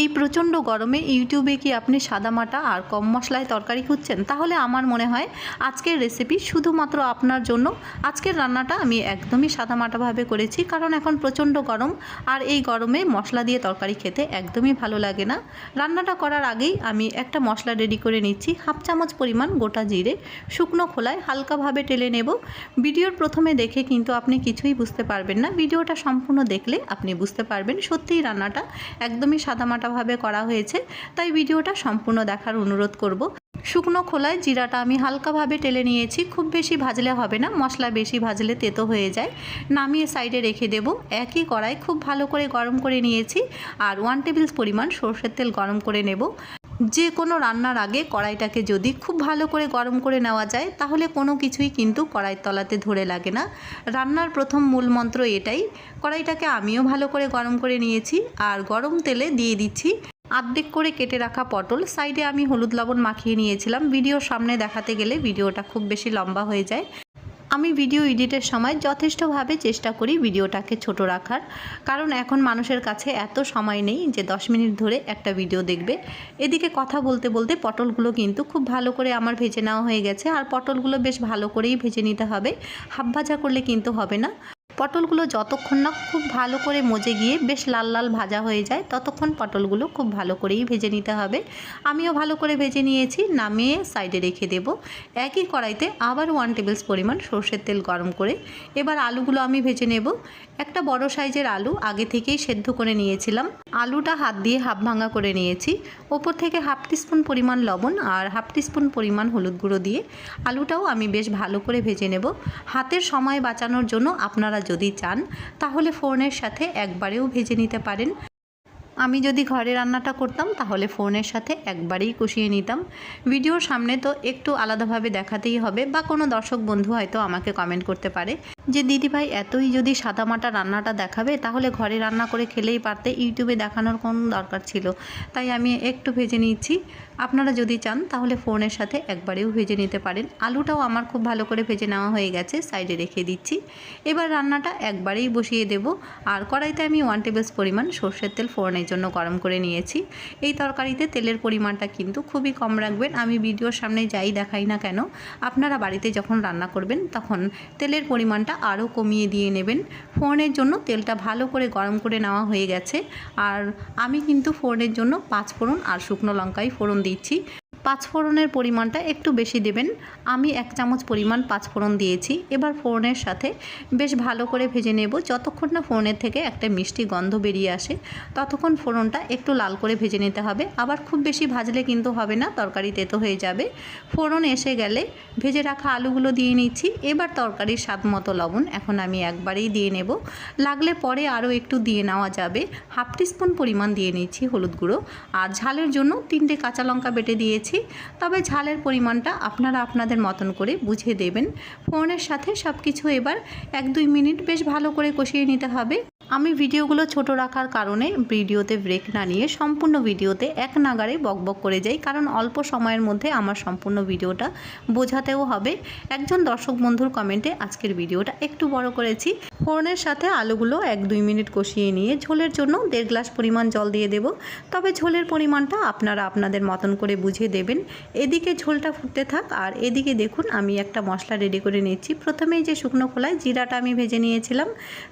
এই প্রচণ্ড গরমে ইউটিউবে কি আপনি সাদামাটা আর কম মশলায় তরকারি খুঁজছেন? তাহলে আমার মনে হয় আজকের রেসিপি শুধুমাত্র আপনার জন্য। আজকের রান্নাটা আমি একদমই সাদামাটাভাবে করেছি, কারণ এখন প্রচণ্ড গরম আর এই গরমে মশলা দিয়ে তরকারি খেতে একদমই ভালো লাগে না। রান্নাটা করার আগেই আমি একটা মশলা রেডি করে নিচ্ছি, হাফ চামচ পরিমাণ গোটা জিরে, শুকনো খোলায় হালকাভাবে টেলে নেব। ভিডিওর প্রথমে দেখে কিন্তু আপনি কিছুই বুঝতে পারবেন না। ভিডিওটা সম্পূর্ণ দেখলে আপনি বুঝতে পারবেন সত্যিই রান্নাটা একদমই সাদামাটাভাবে করা হয়েছে, তাই ভিডিওটা সম্পূর্ণ দেখার অনুরোধ করব। শুকনো খোলায় জিরাটা আমি হালকাভাবে টেলে নিয়েছি, খুব বেশি ভাজলে হবে না, মশলা বেশি ভাজলে তেতো হয়ে যায়। নামিয়ে সাইডে রেখে দেব, একই কড়াই খুব ভালো করে গরম করে নিয়েছি, আর ওয়ান টেবিল পরিমাণ সর্ষের তেল গরম করে নেব। যে কোনো রান্নার আগে কড়াইটাকে যদি খুব ভালো করে গরম করে নেওয়া যায়, তাহলে কোনো কিছুই কিন্তু কড়াইয়ের তলাতে ধরে লাগে না। রান্নার প্রথম মূল মন্ত্র এটাই, কড়াইটাকে আমিও ভালো করে গরম করে নিয়েছি আর গরম তেলে দিয়ে দিচ্ছি আর্ধেক করে কেটে রাখা পটল। সাইডে আমি হলুদ লবণ মাখিয়ে নিয়েছিলাম। ভিডিওর সামনে দেখাতে গেলে ভিডিওটা খুব বেশি লম্বা হয়ে যায়। আমি ভিডিও এডিটের সময় যথেষ্টভাবে চেষ্টা করি ভিডিওটাকে ছোট রাখার। কারণ এখন মানুষের কাছে এত সময় নেই যে 10 মিনিট ধরে একটা ভিডিও দেখবে। এদিকে কথা বলতে বলতে পটলগুলো কিন্তু খুব ভালো করে আমার ভেজে নেওয়া হয়ে গেছে। আর পটলগুলো বেশ ভালো করেই ভেজে নিতে হবে। হাফ ভাজা করলে কিন্তু হবে না। পটলগুলো যতক্ষণ না খুব ভালো করে মজে গিয়ে বেশ লাল লাল ভাজা হয়ে যায়, ততক্ষণ পটলগুলো খুব ভালো করেই ভেজে নিতে হবে। আমিও ভালো করে ভেজে নিয়েছি, নামিয়ে সাইডে রেখে দেব। একই কড়াইতে আবার ওয়ান টেবিলস পরিমাণ সর্ষের তেল গরম করে এবার আলুগুলো আমি ভেজে নেব। একটা বড় সাইজের আলু আগে থেকেই সেদ্ধ করে নিয়েছিলাম। আলুটা হাত দিয়ে হাফ ভাঙা করে নিয়েছি। ওপর থেকে হাফ টিস্পুন পরিমাণ লবণ আর হাফ টিস্পুন পরিমাণ হলুদ গুঁড়ো দিয়ে আলুটাও আমি বেশ ভালো করে ভেজে নেব। হাতের সময় বাঁচানোর জন্য আপনারা যদি চান, তাহলে ফোনের সাথে একবারেও ভেজে নিতে পারেন। আমি যদি ঘরে রান্নাটা করতাম, তাহলে ফোনের সাথে একবারেই কষিয়ে নিতাম। ভিডিওর সামনে তো একটু আলাদাভাবে দেখাতেই হবে, বা কোনো দর্শক বন্ধু হয়তো আমাকে কমেন্ট করতে পারে। যে দিদিভাই এতই যদি সাদামাটা রান্নাটা দেখাবে, তাহলে ঘরে রান্না করে খেলেই পারতে, ইউটিউবে দেখানোর কোনো দরকার ছিল। তাই আমি একটু ভেজে নিচ্ছি। আপনারা যদি চান, তাহলে ফোনের সাথে একবারেও ভেজে নিতে পারেন। আলুটাও আমার খুব ভালো করে ভেজে নেওয়া হয়ে গেছে, সাইডে রেখে দিচ্ছি। এবার রান্নাটা একবারেই বসিয়ে দেব। আর কড়াইতে আমি ওয়ান টেবিলস পরিমাণ সর্ষের তেল ফোড়নের জন্য গরম করে নিয়েছি। এই তরকারিতে তেলের পরিমাণটা কিন্তু খুবই কম রাখবেন। আমি ভিডিওর সামনে যাই দেখাই না কেন, আপনারা বাড়িতে যখন রান্না করবেন, তখন তেলের পরিমাণটা আরও কমিয়ে দিয়ে নেবেন। ফোড়নের জন্য তেলটা ভালো করে গরম করে নেওয়া হয়ে গেছে। আর আমি কিন্তু ফোড়নের জন্য পাঁচ ফোড়ন আর শুকনো লঙ্কাই ফোড়ন দিচ্ছি। পাঁচ ফোড়নের পরিমাণটা একটু বেশি দেবেন। আমি এক চামচ পরিমাণ পাঁচ ফোড়ন দিয়েছি। এবার ফোড়নের সাথে বেশ ভালো করে ভেজে নেব। যতক্ষণ না ফোড়নের থেকে একটা মিষ্টি গন্ধ বেরিয়ে আসে, ততক্ষণ ফোড়নটা একটু লাল করে ভেজে নিতে হবে। আবার খুব বেশি ভাজলে কিন্তু হবে না তরকারি তেতো হয়ে যাবে। ফোড়ন এসে গেলে ভেজে রাখা আলুগুলো দিয়ে নিচ্ছি। এবার তরকারির স্বাদ মতো লবণ এখন আমি একবারেই দিয়ে নেব। লাগলে পরে আরও একটু দিয়ে নেওয়া যাবে। হাফ টিস্পুন পরিমাণ দিয়ে নিচ্ছি হলুদ গুঁড়ো। আর ঝালের জন্য তিনটে কাঁচা লঙ্কা বেটে দিয়েছি। তবে ঝালের পরিমাণটা আপনারা আপনাদের মতন করে বুঝে দেবেন। ফোনের সাথে সব কিছু এবার এক দুই মিনিট বেশ ভালো করে কষিয়ে নিতে হবে। আমি ভিডিওগুলো ছোট রাখার কারণে ভিডিওতে ব্রেক না নিয়ে সম্পূর্ণ ভিডিওতে এক নাগারে বকবক করে যাই, কারণ অল্প সময়ের মধ্যে আমার সম্পূর্ণ ভিডিওটা বোঝাতেও হবে। একজন দর্শক বন্ধুর কমেন্টে আজকের ভিডিওটা একটু বড় করেছি। ফোড়নের সাথে আলুগুলো এক দুই মিনিট কষিয়ে নিয়ে ঝোলের জন্য দেড় গ্লাস পরিমাণ জল দিয়ে দেব। তবে ঝোলের পরিমাণটা আপনারা আপনাদের মতন করে বুঝে দেবেন। এদিকে ঝোলটা ফুটতে থাক, আর এদিকে দেখুন আমি একটা মশলা রেডি করে নিচ্ছি। প্রথমেই যে শুকনো খোলায় জিরাটা আমি ভেজে নিয়েছিলাম।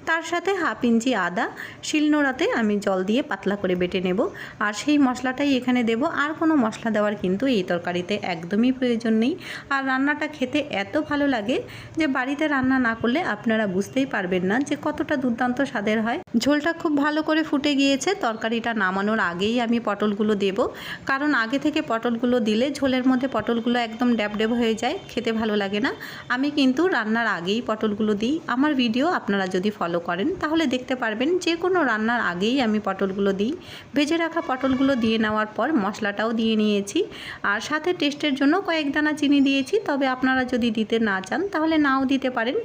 তার সাথে হাফ ইঞ্চি আদা শিলনোড়াতে আমি জল দিয়ে পাতলা করে বেটে নেব। আর সেই মশলাটাই এখানে দেব। আর কোনো মশলা দেওয়ার কিন্তু এই তরকারিতে একদমই প্রয়োজন নেই। আর রান্নাটা খেতে এত ভালো লাগে যে বাড়িতে রান্না না করলে আপনারা বুঝতেই পারবেন না যে কতটা দুর্দান্ত স্বাদের হয়। ঝোলটা খুব ভালো করে ফুটে গিয়েছে। তরকারিটা নামানোর আগেই আমি পটলগুলো দেব। কারণ আগে থেকে পটলগুলো দিলে ঝোলের মধ্যে পটলগুলো একদম ড্যাব ড্যাব হয়ে যায়। খেতে ভালো লাগে না। আমি কিন্তু রান্নার আগেই পটলগুলো দিই। আমার ভিডিও আপনারা যদি ফলো করেন তাহলে দেখতে পারবেন। যে কোনো রান্নার আগেই আমি পটলগুলো দিই। ভেজে রাখা পটলগুলো দিয়ে নেওয়ার পর মশলাটাও দিয়ে নিয়েছি। আর সাথে টেস্টের জন্য কয়েক দানা চিনি দিয়েছি। তবে আপনারা যদি দিতে না চান, তাহলে নাও দিতে পারেন।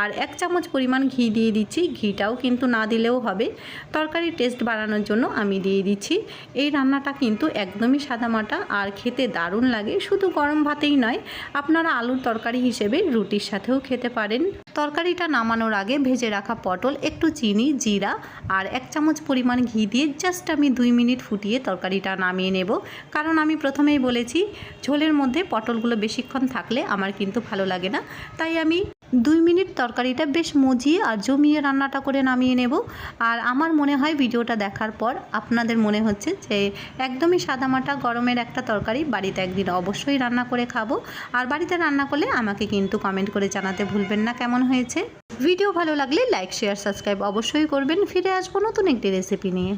আর এক চামচ পরিমাণ ঘি দিয়ে দিচ্ছি। ঘিটাও কিন্তু না দিলেও হবে। তরকারির টেস্ট বাড়ানোর জন্য আমি দিয়ে দিচ্ছি। এই রান্নাটা কিন্তু একদমই সাদামাটা আর খেতে দারুণ লাগে। শুধু গরম ভাতেই নয়, আপনারা আলুর তরকারি হিসেবে রুটির সাথেও খেতে পারেন। তরকারিটা নামানোর আগে ভেজে রাখা পটল, একটু চিনি, জিরা আর এক চামচ পরিমাণ ঘি দিয়ে জাস্ট আমি দুই মিনিট ফুটিয়ে তরকারিটা নামিয়ে নেব। কারণ আমি প্রথমেই বলেছি, ঝোলের মধ্যে পটলগুলো বেশিক্ষণ থাকলে আমার কিন্তু ভালো লাগে না। তাই আমি দুই মিনিট তরকারিটা বেশ মজিয়ে আর জমিয়ে রান্নাটা করে নামিয়ে নেব। আর আমার মনে হয় ভিডিওটা দেখার পর আপনাদের মনে হচ্ছে যে একদমই সাদামাটা গরমের একটা তরকারি, বাড়িতে একদিন অবশ্যই রান্না করে খাব। আর বাড়িতে রান্না করলে আমাকে কিন্তু কমেন্ট করে জানাতে ভুলবেন না কেমন হয়েছে। ভিডিও ভালো লাগলে লাইক শেয়ার সাবস্ক্রাইব অবশ্যই করবেন। ফিরে আসব নতুন একটি রেসিপি নিয়ে।